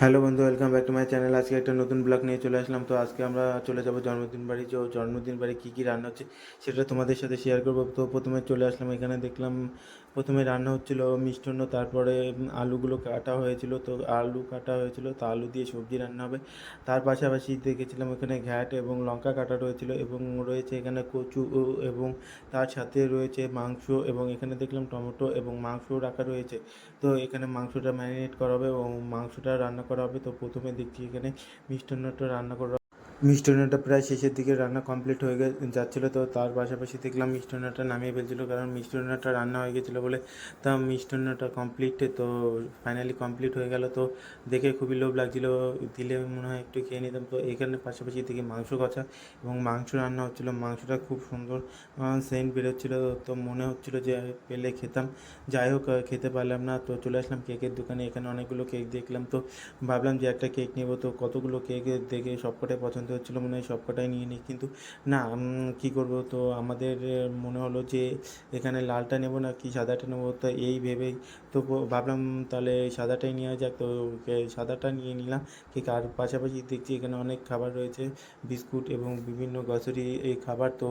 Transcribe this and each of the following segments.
Hello বন্ধু welcome back to my channel আজকে একটা নতুন ব্লগ নিয়ে চলে আসলাম। তো আজকে আমরা চলে যাব জন্মদিন বাড়ি। যে জন্মদিন বাড়ি কী কী রান্না হচ্ছে সেটা তোমাদের সাথে শেয়ার করব। তো প্রথমে চলে আসলাম। এখানে দেখলাম প্রথমে রান্না হচ্ছিল মিষ্টান্ন তারপরে আলুগুলো কাটা হয়েছিল। তো আলু কাটা হয়েছিল, তো আলু দিয়ে সবজি রান্না হবে। তার পাশাপাশি দেখেছিলাম এখানে ঘ্যাট এবং লঙ্কা কাটা রয়েছিল এবং রয়েছে এখানে কচু এবং তার সাথে রয়েছে মাংস এবং এখানে দেখলাম টমেটো এবং মাংসও রাখা রয়েছে। তো এখানে মাংসটা ম্যারিনেট করা হবে এবং মাংসটা রান্না করা হবে। তো প্রথমে দেখছি এখানে মিষ্টান্নটা রান্না করা মিষ্টান্নটা প্রায় শেষের দিকে রান্না কমপ্লিট হয়ে যাচ্ছিল, তো তার পাশাপাশি দেখলাম মিষ্টান্নটা নামিয়ে ফেলছিলো, কারণ মিষ্টান্নটা রান্না হয়ে গেছিল বলে তা মিষ্টান্নটা কমপ্লিট তো ফাইনালি কমপ্লিট হয়ে গেল, তো দেখে খুবই লোভ লাগছিল। দিলে মনে হয় একটু খেয়ে নিতাম, তো এখানে পাশাপাশি দেখি মাংস কষা এবং মাংস রান্না হচ্ছিল। মাংসটা খুব সুন্দর সেন্ট বেরোচ্ছিলো, তো মনে হচ্ছিল যে পেলে খেতাম। যাই হোক খেতে পারলাম না, তো চলে আসলাম কেকের দোকানে। এখানে অনেকগুলো কেক দেখলাম, তো ভাবলাম যে একটা কেক নেব, তো কতগুলো কেক দেখে সবকটাই পছন্দ হচ্ছিল মনে হয় সবকটাই নিয়ে নিই। কিন্তু না কী করব? তো আমাদের মনে হলো যে এখানে লালটা নেব না কি সাদাটা নেব? তো এই ভেবেই তো ভাবলাম তাহলে সাদাটাই নেওয়া যাক। তো সাদাটা নিয়ে নিলাম। ঠিক আর পাশাপাশি দেখছি এখানে অনেক খাবার রয়েছে, বিস্কুট এবং বিভিন্ন গ্রসারি এই খাবার। তো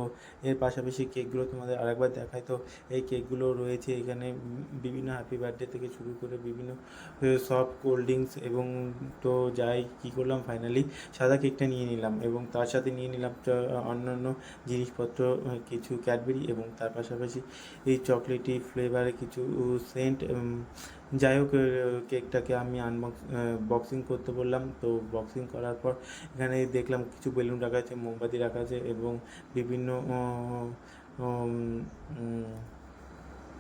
এর পাশাপাশি কেকগুলো তোমাদের আরেকবার দেখায় তো এই কেকগুলো রয়েছে এখানে বিভিন্ন হ্যাপি বার্থডে থেকে শুরু করে বিভিন্ন সব কোল্ড ড্রিঙ্কস এবং তো যাই কী করলাম ফাইনালি সাদা কেকটা নিয়ে নিলাম। এবং তার সাথে নিয়ে নিলাম অন্যান্য জিনিসপত্র, কিছু ক্যাডবেরি এবং তার পাশাপাশি এই চকলেটি ফ্লেভারে কিছু সেন্ট যাই হোক কেকটাকে আমি আনবক্স বক্সিং করতে বললাম। তো বক্সিং করার পর এখানে দেখলাম কিছু বেলুন রাখা আছে, মোমবাতি রাখা আছে এবং বিভিন্ন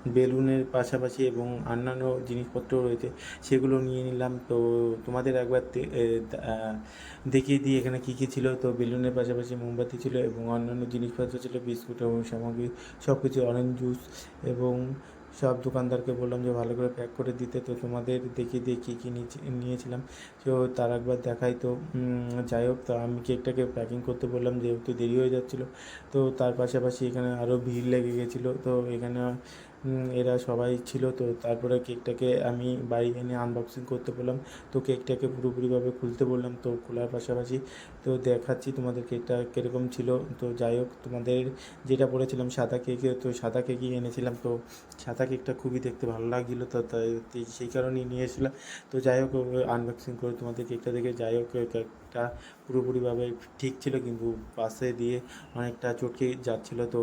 বেলুনের পাশাপাশি এবং অন্যান্য জিনিসপত্র রয়েছে, সেগুলো নিয়ে নিলাম। তো তোমাদের একবার দেখিয়ে দিই এখানে কী কী ছিল। তো বেলুনের পাশাপাশি মোমবাতি ছিল এবং অন্যান্য জিনিসপত্র ছিল, বিস্কুট এবং সামগ্রী সব কিছু অরেঞ্জ জুস এবং সব দোকানদারকে বললাম যে ভালো করে প্যাক করে দিতে। তো তোমাদের দেখিয়ে দিয়ে কী কী নিয়েছি- নিয়েছিলাম, তো তার একবার দেখাই। তো যাই হোক, তো আমি কেকটাকে প্যাকিং করতে বললাম, যেহেতু দেরি হয়ে যাচ্ছিল, তো তার পাশাপাশি এখানে আরও ভিড় লেগে গেছিল। তো এখানে এরা সবাই ছিল তো তারপরে কেকটাকে আমি বাড়ি এনে আনবক্সিং করতে বললাম। তো কেকটাকে পুরোপুরিভাবে খুলতে বললাম, তো খোলার পাশাপাশি তো দেখাচ্ছি তোমাদের কেকটা কীরকম ছিল। তো যাই হোক, তোমাদের যেটা বলেছিলাম, সাদা কেকে তো সাদা কেকই এনেছিলাম। তো সাদা কেকটা খুবই দেখতে ভালো লাগছিল তো তাই সেই কারণেই নিয়ে এসেছিলাম। তো যাই হোক আনবক্সিং করে তোমাদের কেকটা দেখে যাই হোক, কেকটা পুরোপুরিভাবে ঠিক ছিল কিন্তু পাশে দিয়ে অনেকটা চটকে যাচ্ছিল। তো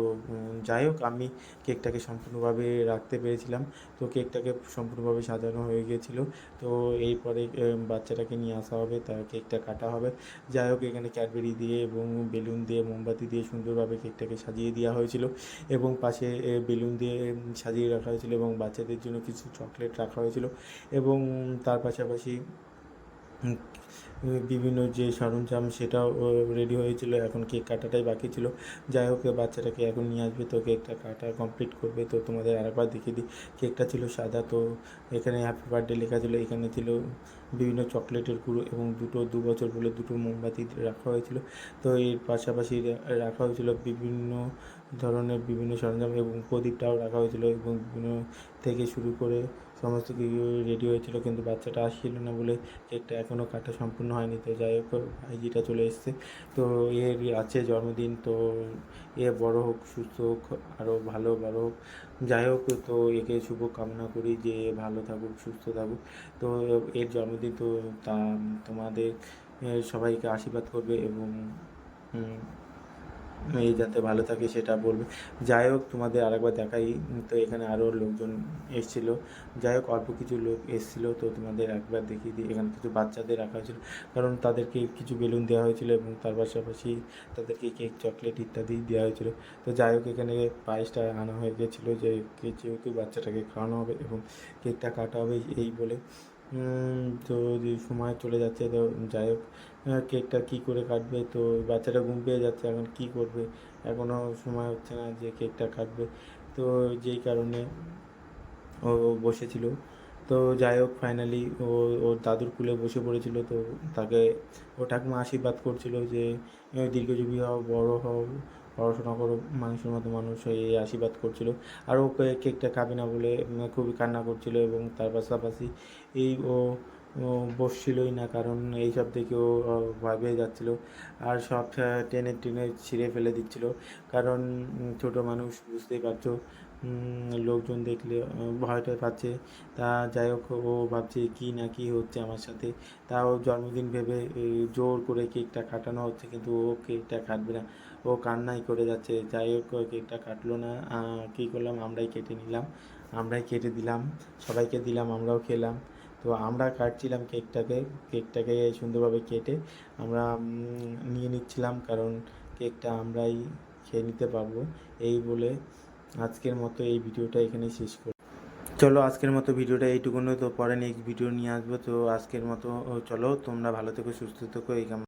যাই হোক, আমি কেকটাকে সম্পূর্ণভাবে রাখতে পেরেছিলাম। তো, কেকটাকে সম্পূর্ণভাবে সাজানো হয়ে গিয়েছিল। তো, এরপরে বাচ্চাটাকে নিয়ে আসা হবে, তার কেকটা কাটা হবে। যাই হোক, এখানে ক্যাডবেরি দিয়ে এবং বেলুন দিয়ে, মোমবাতি দিয়ে সুন্দরভাবে কেকটাকে সাজিয়ে দেওয়া হয়েছিল এবং পাশে বেলুন দিয়ে সাজিয়ে রাখা হয়েছিল এবং বাচ্চাদের জন্য কিছু চকলেট রাখা হয়েছিল এবং তার পাশাপাশি বিভিন্ন যে সরঞ্জাম সেটাও রেডি হয়েছিল, এখন কেক কাটাটাই বাকি ছিল। যাই হোক বাচ্চাটাকে এখন নিয়ে আসবে তো কেকটা কাটা কমপ্লিট করবে। তো তোমাদের আরেকবার দেখিয়ে দিই, কেকটা ছিল সাদা, তো এখানে হ্যাপি বার্থডে লেখা ছিল, এখানে ছিল বিভিন্ন চকলেটের গুঁড়ো এবং দুটো দু বছর বলে দুটো মোমবাতি রাখা হয়েছিল। তো এর পাশাপাশি রাখা হয়েছিল বিভিন্ন ধরনের বিভিন্ন সরঞ্জাম এবং প্রদীপটাও রাখা হয়েছিল এবং বিভিন্ন থেকে শুরু করে সমস্ত কিছু রেডি হয়েছিল, কিন্তু বাচ্চাটা আসছিল না বলে কেকটা এখনও কাটা সম্পূর্ণ হয়নি। তো যাই হোক ভাইজিটা চলে এসছে। তো এর আছে জন্মদিন, তো এ বড় হোক, সুস্থ হোক আরও ভালো, বড় হোক। যাই হোক, তো একে শুভ কামনা করি যে ভালো থাকুক, সুস্থ থাকুক। তো এর জন্মদিন, তো তা তোমাদের সবাইকে আশীর্বাদ করবে এবং এই যাতে ভালো থাকে সেটা বলবে। যাই হোক, তোমাদের আরেকবার দেখাই। তো এখানে আরও লোকজন এসেছিল। যাই হোক, অল্প কিছু লোক এসেছিল। তো তোমাদের একবার দেখিয়ে দিই। এখানে কিছু বাচ্চাদের রাখা হয়েছিল। কারণ তাদেরকে কিছু বেলুন দেওয়া হয়েছিল এবং তার পাশাপাশি তাদেরকে কেক, চকলেট ইত্যাদি দেওয়া হয়েছিল। তো যাই হোক, এখানে পায়েসটা আনা হয়ে গেছিল যে যেহেতু বাচ্চাটাকে খাওয়ানো হবে এবং কেকটা কাটা হবে এই বলে। তো সময় চলে যাচ্ছে, তো যাই হোক কেকটা কী করে কাটবে? তো বাচ্চাটা ঘুম পেয়ে যাচ্ছে, এখন কী করবে? এখনও সময় হচ্ছে না যে কেকটা কাটবে। তো যেই কারণে ও বসেছিল। তো যাই হোক ফাইনালি ও, ওর দাদুর কুলে বসে পড়েছিল। তো তাকে, ও ঠাকুমা আশীর্বাদ করছিল যে দীর্ঘজীবী হও, বড় হও পড়াশোনা করো মানুষের মতো মানুষ হয়ে আশীর্বাদ করছিল। আর ও কেকটা খাবে না বলে খুবই কান্না করছিল এবং তার পাশাপাশি এই ও বসছিলই না, কারণ এইসব দেখে ও ভয় পেয়ে যাচ্ছিল আর সব টেনে টেনে ছিঁড়ে ফেলে দিচ্ছিল। কারণ ছোট মানুষ, বুঝতেই পারছ লোকজন দেখলে ভয়টা পাচ্ছে। তা যাই হোক, ও ভাবছে কী না কী হচ্ছে আমার সাথে। তাও জন্মদিন ভেবে জোর করে কেকটা কাটানো হচ্ছে, কিন্তু ও কেকটা কাটবে না। ও কান্নাই করে যাচ্ছে, যাই হোক, কেকটা কাটলো না কী করলাম? আমরাই কেটে নিলাম। আমরাই কেটে দিলাম, সবাইকে দিলাম, আমরাও খেলাম। তো আমরা কাটছিলাম কেকটাকে কেকটাকে সুন্দরভাবে কেটে আমরা নিয়ে নিচ্ছিলাম, কারণ কেকটা আমরাই খেয়ে নিতে পারব। এই বলে আজকের মতো এই ভিডিওটা এখানেই শেষ করি। চলো, আজকের মতো ভিডিওটা এইটুকুনো তো পরে নেক্সট ভিডিও নিয়ে আসব। তো আজকের মতো, চলো, তোমরা ভালো থেকো, সুস্থ থেকো, এই